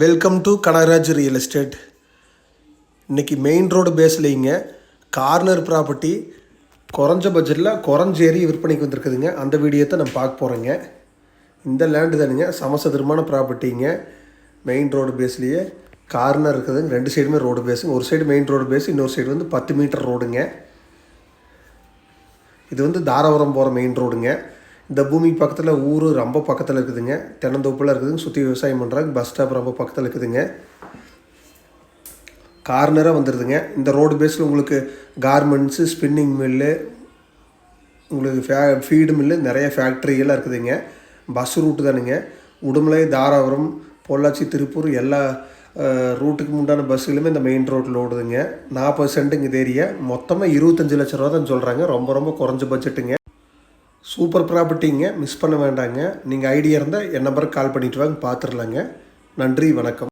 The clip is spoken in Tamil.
Welcome to Kanagaraj real estate இன்றைக்கி மெயின் ரோடு பேஸ்லேங்க கார்னர் ப்ராப்பர்ட்டி குறைஞ்ச பட்ஜெட்டில் குறைஞ்ச ஏறி விற்பனைக்கு வந்திருக்குதுங்க. அந்த வீடியோத்தை நம்ம பார்க்க போகிறேங்க இந்த லேண்டு தானுங்க சமசதுரமான ப்ராப்பர்ட்டிங்க மெயின் ரோடு பேஸ்லேயே கார்னர் இருக்குதுங்க. ரெண்டு சைடுமே ரோடு பேஸுங்க ஒரு சைடு மெயின் ரோடு பேஸ் இன்னொரு சைடு வந்து பத்து மீட்டர் ரோடுங்க இது வந்து தாராபுரம் போகிற மெயின் ரோடுங்க இந்த பூமி பக்கத்தில் ஊர் ரொம்ப பக்கத்தில் இருக்குதுங்க. தென்னந்தோப்பில் இருக்குதுங்க. சுற்றி விவசாயம் பண்ணுறாங்க பஸ் ஸ்டாப் ரொம்ப பக்கத்தில் இருக்குதுங்க. கார்னராக வந்துடுதுங்க இந்த ரோடு பேஸில் உங்களுக்கு கார்மெண்ட்ஸு ஸ்பின்னிங் மில்லு உங்களுக்கு ஃபே ஃபீடு மில்லு நிறைய ஃபேக்ட்ரிகள்லாம் இருக்குதுங்க. பஸ் ரூட்டு தானுங்க. உடுமலை தாராபுரம் பொள்ளாச்சி திருப்பூர் எல்லா ரூட்டுக்கு உண்டான பஸ்ஸுகளுமே இந்த மெயின் ரோட்டில் ஓடுதுங்க. நாற்பது சென்ட்டுங்க இது ஏரியா மொத்தமாக இருபத்தஞ்சி லட்ச ரூபா தான் சொல்கிறாங்க ரொம்ப ரொம்ப குறைஞ்ச பட்ஜெட்டுங்க சூப்பர் ப்ராப்பர்ட்டிங்க மிஸ் பண்ண வேண்டாங்க. நீங்கள் ஐடியா இருந்தால் என் நம்பருக்கு கால் பண்ணிட்டு வாங்க பார்த்துடலாங்க நன்றி வணக்கம்.